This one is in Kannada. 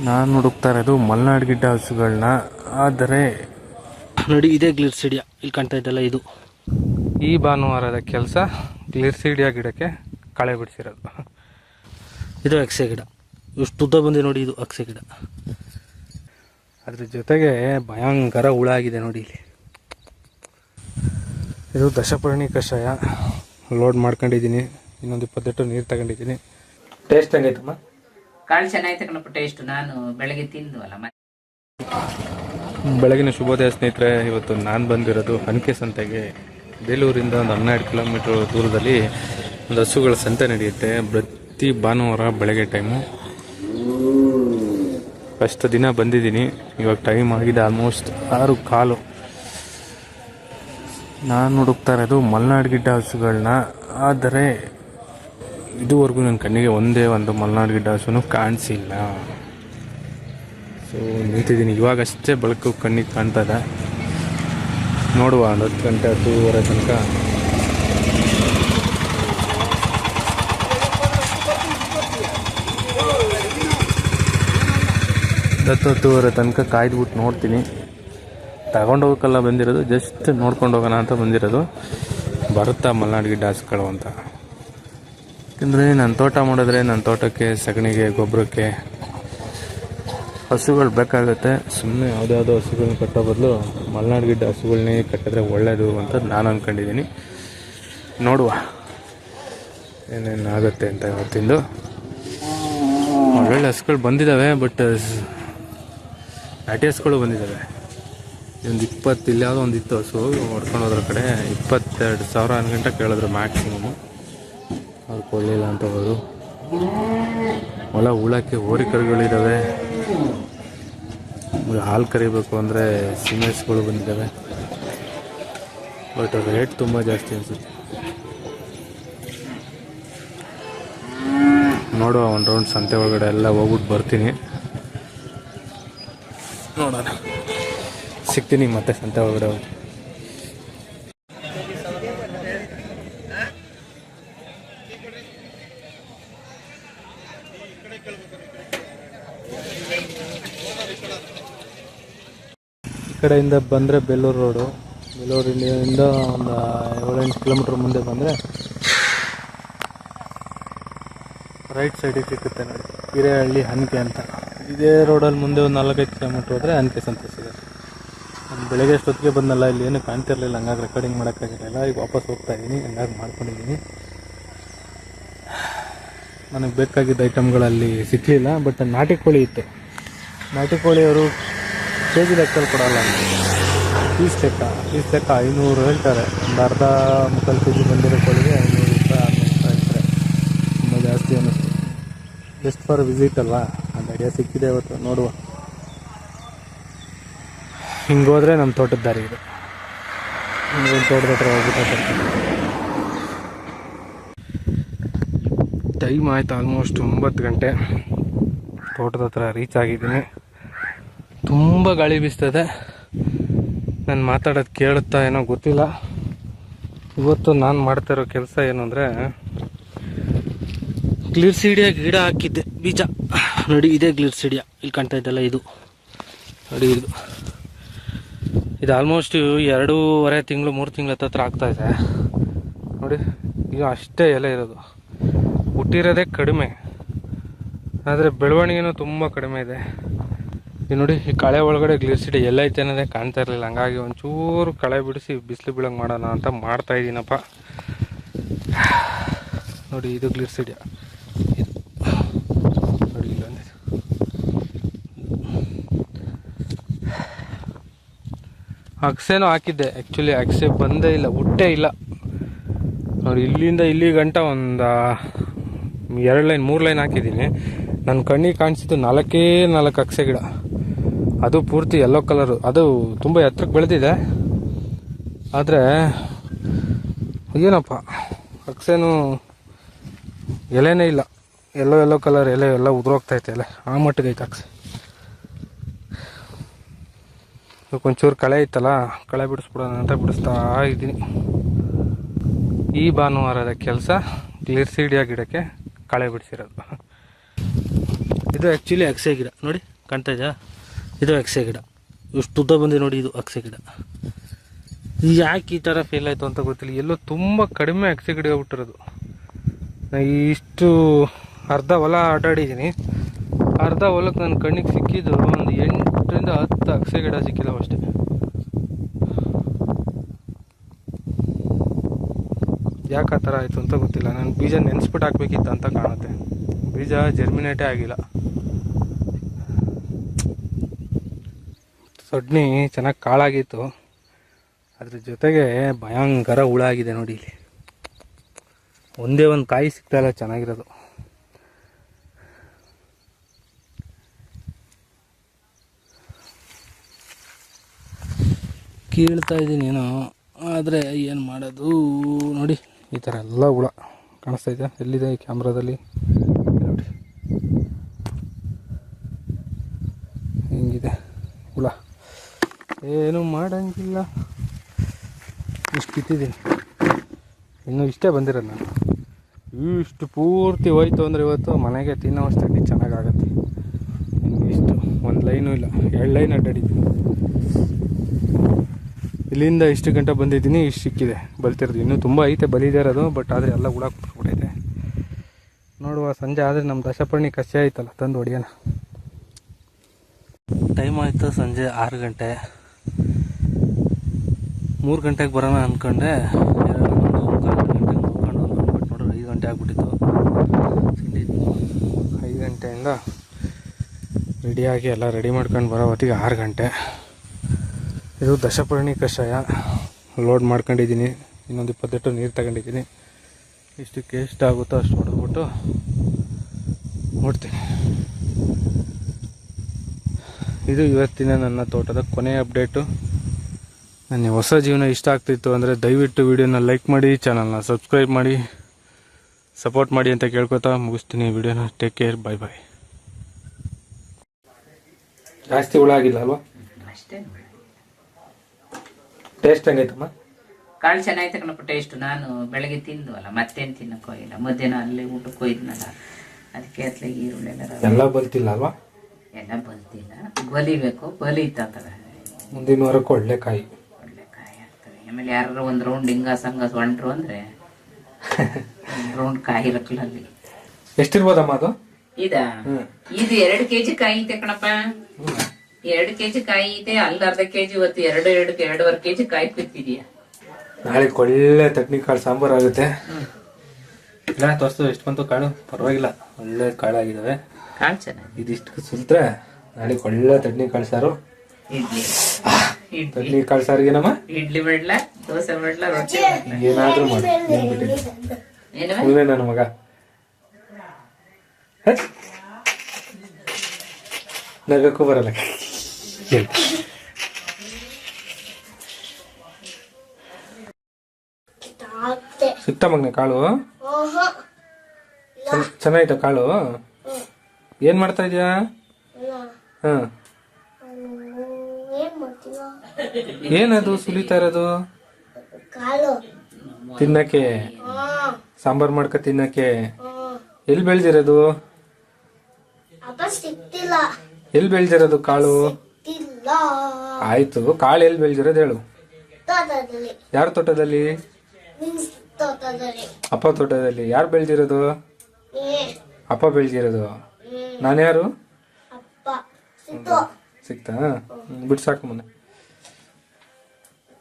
ನಾನು ಹುಡುಕ್ತಾ ಇರೋದು ಮಲ್ನಾಡ್ ಗಿಡ್ಡ ಹಸುಗಳನ್ನ ಆದರೆ ನೋಡಿ ಇದೇ ಗ್ಲಿರ್ಸಿಡಿಯಾ ಇಲ್ಲಿ ಕಾಣ್ತಾ ಇದ್ದಲ್ಲ ಇದು. ಈ ಭಾನುವಾರದ ಕೆಲಸ ಗ್ಲಿರ್ಸಿಡಿಯಾ ಗಿಡಕ್ಕೆ ಕಳೆ ಬಿಡಿಸಿರೋದು. ಇದು ಅಕ್ಸೆ ಗಿಡ. ಇಷ್ಟು ಉದ್ದ ಬಂದಿದೆ ನೋಡಿ ಇದು ಅಕ್ಸೆ ಗಿಡ. ಅದ್ರ ಜೊತೆಗೆ ಭಯಂಕರ ಹುಳ ಆಗಿದೆ ನೋಡಿ ಇಲ್ಲಿ. ಇದು ದಶಪರ್ಣಿ ಕಷಾಯ. ಲೋಡ್ ಮಾಡ್ಕೊಂಡಿದ್ದೀನಿ. ಇನ್ನೊಂದು ಇಪ್ಪತ್ತೆಂಟು ನೀರು ತಗೊಂಡಿದ್ದೀನಿ. ಟೇಸ್ಟ್ ಹೆಂಗೈತಮ್ಮ? ಕಾಳು ಚೆನ್ನಾಗಿತ್ತು ಕಣಪ್ಪ ಟೇಸ್ಟ್ ನಾನು ಬೆಳಗ್ಗೆ ತಿಂದು ಅಲ್ಲ ಬೆಳಗಿನ ಶುಭೋದಯ ಸ್ನೇಹಿತರೆ, ಇವತ್ತು ನಾನು ಬಂದಿರೋದು ಹನ್ಕೆ ಸಂತೆಗೆ ಬೇಲೂರಿಂದ ಒಂದು ಹನ್ನೆರಡು ಕಿಲೋಮೀಟ್ರ್ ದೂರದಲ್ಲಿ ಒಂದು ಹಸುಗಳ ಸಂತೆ ನಡೆಯುತ್ತೆ. ಪ್ರತಿ ಭಾನುವಾರ ಬೆಳಗ್ಗೆ ಟೈಮು ಫಸ್ಟ್ ದಿನ ಬಂದಿದ್ದೀನಿ. ಇವಾಗ ಟೈಮ್ ಆಗಿದೆ ಆಲ್ಮೋಸ್ಟ್ ಆರು ಕಾಲು. ನಾನು ಹುಡುಕ್ತಾ ಇರೋದು ಮಲೆನಾಡು ಗಿಡ್ಡ ಹಸುಗಳನ್ನ ಆದರೆ ಇದುವರೆಗೂ ನನ್ನ ಕಣ್ಣಿಗೆ ಒಂದೇ ಒಂದು ಮಲೆನಾಡು ಗಿಡ್ಡ ಹಸುನು ಕಾಣಿಸಿಲ್ಲ. ಸೊ ನಿಂತಿದ್ದೀನಿ. ಇವಾಗಷ್ಟೇ ಬೆಳಕು ಕಣ್ಣಿಗೆ ಕಾಣ್ತಾ ಇದೆ ನೋಡುವ ಒಂದು ಹತ್ತು ಗಂಟೆ ಹತ್ತುವರೆ ತನಕ. ಹತ್ತು ಹತ್ತುವರೆ ತನಕ ಕಾಯ್ದುಬಿಟ್ಟು ನೋಡ್ತೀನಿ. ತಗೊಂಡೋಗಕ್ಕೆಲ್ಲ ಬಂದಿರೋದು. ಜಸ್ಟ್ ನೋಡ್ಕೊಂಡು ಹೋಗೋಣ ಅಂತ ಬಂದಿರೋದು. ಬರುತ್ತಾ ಮಲೆನಾಡು ಗಿಡ್ಡ ಹಸುಗಳು ಅಂತ. ಯಾಕಂದರೆ ನಾನು ತೋಟ ಮಾಡಿದ್ರೆ ನನ್ನ ತೋಟಕ್ಕೆ, ಸಗಣಿಗೆ ಗೊಬ್ಬರಕ್ಕೆ ಹಸುಗಳು ಬೇಕಾಗುತ್ತೆ. ಸುಮ್ಮನೆ ಯಾವುದ್ಯಾವುದೋ ಹಸುಗಳನ್ನ ಕಟ್ಟೋ ಬದಲು ಮಲೆನಾಡು ಗಿಡ್ಡ ಹಸುಗಳನ್ನೇ ಕಟ್ಟಿದ್ರೆ ಒಳ್ಳೆಯದು ಅಂತ ನಾನು ಅಂದ್ಕೊಂಡಿದ್ದೀನಿ ನೋಡುವ ಏನೇನು ಆಗುತ್ತೆ ಅಂತ ಇವತ್ತಿಂದು. ಒಳ್ಳೊಳ್ಳೆ ಹಸುಗಳು ಬಂದಿದ್ದಾವೆ ಬಟ್ ನಾಟಿ ಹಸುಗಳು ಬಂದಿದ್ದಾವೆ ಒಂದು ಇಪ್ಪತ್ತು ಇಲ್ಲಿ ಯಾವುದೋ ಒಂದು ಇತ್ತು ಹಸು ಹೊಡ್ಕೊಂಡು ಹೋದ್ರ ಕಡೆ ಇಪ್ಪತ್ತೆರಡು ಸಾವಿರ ಅನ್ಗಂಟ ಕೇಳಿದ್ರು ಮ್ಯಾಕ್ಸಿಮಮ್ ಅವ್ರು ಕೊಡಲಿಲ್ಲ ಅಂತ ಅವರು ಹೊಲ ಉಳಕ್ಕೆ ಹೋರಿಕರುಗಳಿದ್ದಾವೆ ಹಾಲು ಕರಿಬೇಕು ಅಂದರೆ ಸಿಮೆಂಟ್ಸ್ಗಳು ಬಂದಿದ್ದಾವೆ ಬಟ್ ರೇಟ್ ತುಂಬ ಜಾಸ್ತಿ ಅನಿಸುತ್ತೆ. ನೋಡುವ ಒಂದು ರೌಂಡ್ ಸಂತೆ ಒಳಗಡೆ ಎಲ್ಲ ಹೋಗ್ಬಿಟ್ಟು ಬರ್ತೀನಿ. ನೋಡೋಣ. ಸಿಗ್ತೀನಿ ಮತ್ತೆ ಸಂತೆ ಒಳಗಡೆ ಕಡೆಯಿಂದ ಬಂದರೆ ಬೇಲೂರು ರೋಡು. ಬೇಲೂರಿನಿಂದ ಒಂದು ಏಳೆಂಟು ಕಿಲೋಮೀಟ್ರ್ ಮುಂದೆ ಬಂದರೆ ರೈಟ್ ಸೈಡಿಗೆ ಸಿಕ್ಕುತ್ತೆ ನೋಡಿ. ಹಿರೇಹಳ್ಳಿ ಹನ್ಕೆ ಅಂತ. ಇದೇ ರೋಡಲ್ಲಿ ಮುಂದೆ ಒಂದು ನಾಲ್ಕೈದು ಕಿಲೋಮೀಟ್ರ್ ಹೋದರೆ ಹನ್ಕೆ ಸಂತೆ ಸಿಗುತ್ತೆ. ನಾನು ಬೆಳಗ್ಗೆ ಅಷ್ಟೊತ್ತಿಗೆ ಬಂದಲ್ಲ ಇಲ್ಲಿ ಏನು ಕಾಣ್ತಿರ್ಲಿಲ್ಲ ಹಂಗಾಗಿ ರೆಕಾರ್ಡಿಂಗ್ ಮಾಡೋಕ್ಕಾಗಿರಲಿಲ್ಲ ಈಗ ವಾಪಸ್ ಹೋಗ್ತಾ ಇದ್ದೀನಿ ಹಂಗಾಗಿ ಮಾಡ್ಕೊಂಡಿದ್ದೀನಿ ನನಗೆ ಬೇಕಾಗಿದ್ದ ಐಟಮ್ಗಳಲ್ಲಿ ಸಿಕ್ಕಲಿಲ್ಲ ಬಟ್ ನಾಟಿ ಕೋಳಿ ಇತ್ತು. ನಾಟಿ ಕೋಳಿಯವರು ಕೆ ಜಿ ಲೆಕ್ಕದಲ್ಲಿ ಕೊಡಲ್ಲ. ಪೀಸ್ ಲೆಕ್ಕ ಪೀಸ್ ಲೆಕ್ಕ ಐನೂರು ಹೇಳ್ತಾರೆ. ಒಂದು ಅರ್ಧ ಮುಕ್ಕಾಲು ಕೆ ಜಿ ಬಂದಿರೋ ಕೋಳಿಗೆ ಐನೂರು ರೂಪಾಯಿ, ಆರುನೂರು ರೂಪಾಯಿ ಹೇಳ್ತಾರೆ. ತುಂಬ ಜಾಸ್ತಿ ಅನ್ನಿಸ್ತು. ಜಸ್ಟ್ ಫಾರ್ ವಿಸಿಟ್ ಅಲ್ವಾ ಒಂದು ಐಡಿಯಾ ಸಿಕ್ಕಿದೆ ಇವತ್ತು, ನೋಡುವ. ಹಿಂಗೆ ಹೋದರೆ ನಮ್ಮ ತೋಟದ ದಾರಿ ಇದೆ. ಹಿಂಗೆ ತೋಟದ ಹತ್ರ ಹೋಗ್ಬಿಟ್ಟು ಟೈಮ್ ಆಯ್ತು ಆಲ್ಮೋಸ್ಟ್ ಒಂಬತ್ತು ಗಂಟೆ. ತೋಟದ ಹತ್ರ ರೀಚ್ ಆಗಿದ್ದೀನಿ. ತುಂಬ ಗಾಳಿ ಬೀಸ್ತದೆ. ನಾನು ಮಾತಾಡೋದು ಕೇಳುತ್ತಾ ಏನೋ ಗೊತ್ತಿಲ್ಲ. ಇವತ್ತು ನಾನು ಮಾಡ್ತಾ ಇರೋ ಕೆಲಸ ಏನು ಅಂದರೆ ಗಿಡ ಹಾಕಿದ್ದೆ, ಬೀಜ. ನೋಡಿ, ಇದೇ ಗ್ಲಿರ್ಸಿಡಿಯಾ ಇಲ್ಲಿ ಕಾಣ್ತಾ ಇದ್ದಲ್ಲ ಇದು. ನೋಡಿ ಇದು. ಇದು ಆಲ್ಮೋಸ್ಟ್ ಎರಡೂವರೆ ತಿಂಗಳು, ಮೂರು ತಿಂಗಳ ಹತ್ರ ಆಗ್ತಾ ಇದೆ. ನೋಡಿ, ಈಗ ಅಷ್ಟೇ ಎಲೆ ಇರೋದು. ಹುಟ್ಟಿರೋದೇ ಕಡಿಮೆ. ಆದರೆ ಬೆಳವಣಿಗೆನೂ ತುಂಬ ಕಡಿಮೆ ಇದೆ. ಈಗ ನೋಡಿ, ಈ ಕಳೆ ಒಳಗಡೆ ಗ್ಲಿಸಿಡಿ ಎಲ್ಲ ಐತೆ ಅನ್ನೋದೇ ಕಾಣ್ತಾ ಇರಲಿಲ್ಲ. ಹಂಗಾಗಿ ಒಂಚೂರು ಕಳೆ ಬಿಡಿಸಿ ಬಿಸಿಲು ಬೀಳಂಗೆ ಮಾಡೋಣ ಅಂತ ಮಾಡ್ತಾ ಇದ್ದೀನಪ್ಪ ನೋಡಿ, ಇದು ಗ್ಲಿಸಿಡಿ ಇದು ಅಕ್ಸೆನೂ ಹಾಕಿದ್ದೆ. ಆ್ಯಕ್ಚುಲಿ ಅಕ್ಸೆ ಬಂದೇ ಇಲ್ಲ, ಹುಟ್ಟೇ ಇಲ್ಲ. ನೋಡಿ, ಇಲ್ಲಿಂದ ಇಲ್ಲಿ ಗಂಟ ಒಂದು ಎರಡು ಲೈನ್, ಮೂರು ಲೈನ್ ಹಾಕಿದ್ದೀನಿ. ನನ್ನ ಕಣ್ಣಿಗೆ ಕಾಣಿಸಿದ್ದು ನಾಲ್ಕೇ ನಾಲ್ಕು ಅಕ್ಸೆ ಗಿಡ. ಅದು ಪೂರ್ತಿ ಯೆಲ್ಲೋ ಕಲರು ಅದು ತುಂಬ ಎತ್ತರಕ್ಕೆ ಬೆಳೆದಿದೆ. ಆದರೆ, ಏನಪ್ಪ, ಅಕ್ಸೇನು ಎಲೆನೇ ಇಲ್ಲ. ಎಲ್ಲೋ ಎಲ್ಲೋ ಕಲರ್ ಎಲೆ ಎಲ್ಲ ಉದುರೋಗ್ತೈತೆ ಎಲೆ. ಆ ಮಟ್ಟಿಗೆ ಐತೆ ಅಕ್ಸೆ. ಒಂಚೂರು ಕಳೆ ಇತ್ತಲ್ಲ, ಕಳೆ ಬಿಡಿಸ್ಬಿಡೋಣ ಅಂತ ಬಿಡಿಸ್ತಾ ಇದ್ದೀನಿ. ಈ ಭಾನುವಾರದ ಕೆಲಸ ಗ್ಲಿರ್ಸಿಡಿಯ ಗಿಡಕ್ಕೆ ಕಳೆ ಬಿಡಿಸಿರೋದು. ಇದು ಆ್ಯಕ್ಚುಲಿ ಅಕ್ಸೆ ಗಿಡ. ನೋಡಿ, ಕಾಣ್ತಾ ಇದೆಯಾ? ಇದು ಅಕ್ಸೆ ಗಿಡ. ಇಷ್ಟು ಉದ್ದ ಬಂದಿದೆ ನೋಡಿ ಇದು ಅಕ್ಸೆ ಗಿಡ. ಯಾಕೆ ಈ ಥರ ಫೇಲ್ ಆಯಿತು ಅಂತ ಗೊತ್ತಿಲ್ಲ. ಎಲ್ಲೋ ತುಂಬ ಕಡಿಮೆ ಅಕ್ಸೆ ಗಿಡ ಬಿಟ್ಟಿರೋದು ಇಷ್ಟು ಅರ್ಧ ಹೊಲ ಆಟಾಡಿದ್ದೀನಿ ಅರ್ಧ ಹೊಲಕ್ಕೆ ನನ್ನ ಕಣ್ಣಿಗೆ ಸಿಕ್ಕಿದ್ದು ಒಂದು ಎಂಟರಿಂದ ಹತ್ತು ಅಕ್ಸೆ ಗಿಡ ಸಿಕ್ಕಿದಾವೆ ಅಷ್ಟೇ. ಯಾಕೆ ಆ ಥರ ಆಯಿತು ಅಂತ ಗೊತ್ತಿಲ್ಲ. ನಾನು ಬೀಜ ನೆನೆಸ್ಬಿಟ್ಟು ಹಾಕ್ಬೇಕಿತ್ತು ಅಂತ ಕಾಣುತ್ತೆ. ಬೀಜ ಜರ್ಮಿನೇಟೇ ಆಗಿಲ್ಲ. ಸೊಡ್ನಿ ಚೆನ್ನಾಗಿ ಕಾಳಾಗಿತ್ತು. ಅದ್ರ ಜೊತೆಗೆ ಭಯಂಕರ ಹುಳ ಆಗಿದೆ ನೋಡಿ ಇಲ್ಲಿ. ಒಂದೇ ಒಂದು ಕಾಯಿ ಸಿಗ್ತಾ ಇಲ್ಲ, ಚೆನ್ನಾಗಿರೋದು. ಕೀಳ್ತಾ ಇದ್ದೀನಿ ಏನೋ, ಆದರೆ ಏನು ಮಾಡೋದು? ನೋಡಿ, ಈ ಥರ ಎಲ್ಲ ಹುಳ ಕಾಣಿಸ್ತಾ ಇದೆ. ಎಲ್ಲಿದೆ ಈ ಕ್ಯಾಮ್ರಾದಲ್ಲಿ ನೋಡಿ ಹಿಂಗಿದೆ ಹುಳ ಏನು ಮಾಡಂಗಿಲ್ಲ. ಇಷ್ಟು ಬಿತ್ತಿದ್ದೀನಿ ಇನ್ನು ಇಷ್ಟೇ ಬಂದಿರೋದು ನಾನು. ಇಷ್ಟು ಪೂರ್ತಿ ಹೋಯ್ತು ಅಂದರೆ ಇವತ್ತು ಮನೆಗೆ ತಿನ್ನೋವಷ್ಟಕ್ಕೆ ಚೆನ್ನಾಗಾಗತ್ತೆ. ಇಷ್ಟು, ಒಂದು ಲೈನು ಇಲ್ಲ. ಎರಡು ಲೈನ್ ಅಡ್ಡಾಡಿದ್ದೀನಿ. ಇಲ್ಲಿಂದ ಇಷ್ಟು ಗಂಟೆ ಬಂದಿದ್ದೀನಿ, ಇಷ್ಟು ಸಿಕ್ಕಿದೆ. ಬಲ್ತಿರೋದು. ಇನ್ನೂ ತುಂಬ ಐತೆ ಬಲಿದೆ ಇರೋದು ಬಟ್ ಆದರೆ ಎಲ್ಲ ಹುಳ ಬಿಟ್ಬಿಟ್ಟೈತೆ. ನೋಡುವ, ಸಂಜೆ ಆದರೆ ನಮ್ಮ ದಶಪರ್ಣಿ ಕಸಿ ಆಯ್ತಲ್ಲ, ತಂದು ಹೊಡಿಯೋಣ. ಟೈಮ್ ಆಯಿತು ಸಂಜೆ ಆರು ಗಂಟೆ. ಮೂರು ಗಂಟೆಗೆ ಬರೋಣ ಅಂದ್ಕೊಂಡೆ ನೋಡ್ಕೊಂಡು ನೋಡ್ರಿ ಐದು ಗಂಟೆ ಆಗಿಬಿಟ್ಟಿತ್ತು ಐದು ಗಂಟೆಯಿಂದ ರೆಡಿಯಾಗಿ ಎಲ್ಲ ರೆಡಿ ಮಾಡ್ಕೊಂಡು ಬರೋ ಹೊತ್ತಿಗೆ ಆರು ಗಂಟೆ. ಇದು ದಶಪರ್ಣಿ ಕಷಾಯ. ಲೋಡ್ ಮಾಡ್ಕೊಂಡಿದ್ದೀನಿ. ಇನ್ನೊಂದು ಇಪ್ಪತ್ತೆಂಟು ನೀರು ತಗೊಂಡಿದ್ದೀನಿ. ಇಷ್ಟು ಕೇಸ್ಟ್ ಆಗುತ್ತೋ ಅಷ್ಟು ಹೊಡೆದ್ಬಿಟ್ಟು ನೋಡ್ತೀನಿ. ಇದು ಇವತ್ತಿನ ನನ್ನ ತೋಟದ ಕೊನೆಯ ಅಪ್ಡೇಟು ನನ್ನ ಹೊಸ ಜೀವನ ಇಷ್ಟ ಆಗ್ತಿತ್ತು ಅಂದರೆ ದಯವಿಟ್ಟು ವಿಡಿಯೋನ ಲೈಕ್ ಮಾಡಿ ಚಾನಲ್ನ ಸಬ್ಸ್ಕ್ರೈಬ್ ಮಾಡಿ ಸಪೋರ್ಟ್ ಮಾಡಿ ಅಂತ ಕೇಳ್ಕೊತಾ ಮುಗಿಸ್ತೀನಿ ವಿಡಿಯೋನ. ಟೇಕ್ ಕೇರ್ ಬಾಯ್ ಬಾಯ್ ಜಾಸ್ತಿ ಹುಳ ಆಗಿಲ್ಲ ಅಲ್ವಾ? ಟೇಸ್ಟ್ ಹೆಂಗೈತಮ್ಮ? ಕಾಳು ಚೆನ್ನಾಗಿತ್ತು ಕಣಪ್ಪ ಟೇಸ್ಟ್ ನಾನು ಬೆಳಗ್ಗೆ ಅಲ್ಲ ಮತ್ತೇನು ತಿನ್ನಕ್ಕೆ ಹೋಗಿಲ್ಲ. ಮಧ್ಯಾಹ್ನ ಅಲ್ಲಿ ಊಟಕ್ಕೆ ಹೋಗಿದ್ನಲ್ಲ ಅದಕ್ಕೆ ಅತ್ಲೆ ಈರುಳ್ಳಿ ಎಲ್ಲ ಬಲ್ತಿಲ್ಲ ಅಲ್ವಾ? ಎಲ್ಲ ಬಲ್ತಿಲ್ಲ. ಬಲಿಬೇಕು ಬಲಿತಂತದ ಮುಂದಿನ ವಾರಕ್ಕೆ ಒಳ್ಳೆ ಕಾಯಿ ಆಮೇಲೆ ಯಾರು ಒಂದು ರೌಂಡ್ ಹಿಂಗ ಸಂಗ ಹೊಂಟ್ರು ಅಂದ್ರೆ ರೌಂಡ್ ಕಾಯಿ ರಕ್ಲಲ್ಲಿ ಎಷ್ಟಿರ್ಬೋದಮ್ಮ ಅದು? ಇದ? ಇದು ಎರಡು ಕೆಜಿ ಕಾಯಿ ಐತೆ ಕಣಪ್ಪ. ಎರಡು ಕೆಜಿ ಕಾಯಿ ಐತೆ ಅಲ್ಲಿ ಅರ್ಧ ಕೆಜಿ ಇವತ್ತು ಎರಡು ಎರಡು ಎರಡೂವರೆ ಕೆಜಿ ಕಾಯಿ ಕುತ್ತಿದೀಯ ನಾಳೆ ಒಳ್ಳೆ ತಟ್ನಿ ಕಾಳು ಸಾಂಬಾರು ಆಗುತ್ತೆ. ಇಲ್ಲ ತೋರಿಸ್ತು ಎಷ್ಟು ಬಂತು ಕಾಳು? ಪರವಾಗಿಲ್ಲ ಒಳ್ಳೆ ಆಗಿದಾವೆ. ಕಾಳು ಚೆನ್ನಾಗಿ. ಇದಿಷ್ಟು ಸುಲ್ತ್ರೆ ನಾಳೆ ಒಳ್ಳೆ ತಟ್ನಿ ಕಾಳು ಸಾರು. ಇಡ್ಲಿ. ಇಡ್ಲಿ. ಕಾಳು ಕಾಳು ಸಾರಿಗೇನಮ್ಮ ಇಡ್ಲಿ ಮಾಡ್ಲ ದೋಸೆ ಮಾಡ್ಲ ರೊಟ್ಟಿ ಏನಾದ್ರೂ ಮಾಡಿ. ನನ್ನ ಮಗ? ನಗಕ್ಕೂ ಬರಲ್ಲ. ಹೇಳಿ. ಸಿಕ್ತ ಮಗನೆ ಕಾಳು? ಚೆನ್ನ- ಚೆನ್ನಾಯ್ತ ಕಾಳು? ಏನ್ ಮಾಡ್ತಾ ಇದೀಯಾ? ಹ. ಏನದು ಸುಲಿತಾ ಇರೋದು? ಕಾಳು. ತಿನ್ನಕ್ಕೆ. ಸಾಂಬಾರ್ ಮಾಡ್ಕ ತಿನ್ನಕ್ಕೆ. ಎಲ್ಲಿ ಬೆಳ್ದಿರೋದು? ಎಲ್ಲಿ ಬೆಳ್ದಿರೋದು ಕಾಳು? ಆಯ್ತು ಕಾಳು ಎಲ್ಲಿ ಬೆಳ್ದಿರೋದು ಹೇಳು. ಯಾರ ತೋಟದಲ್ಲಿ? ಅಪ್ಪ ತೋಟದಲ್ಲಿ. ಯಾರು ಬೆಳ್ದಿರೋದು? ಅಪ್ಪ ಬೆಳ್ದಿರೋದು. ಹ್ಮ್. ನಾನು ಯಾರು? ಅಪ್ಪ. ಸಿಕ್ತಾ ಬಿಡ್ಸಾಕು ಮೊನ್ನೆ.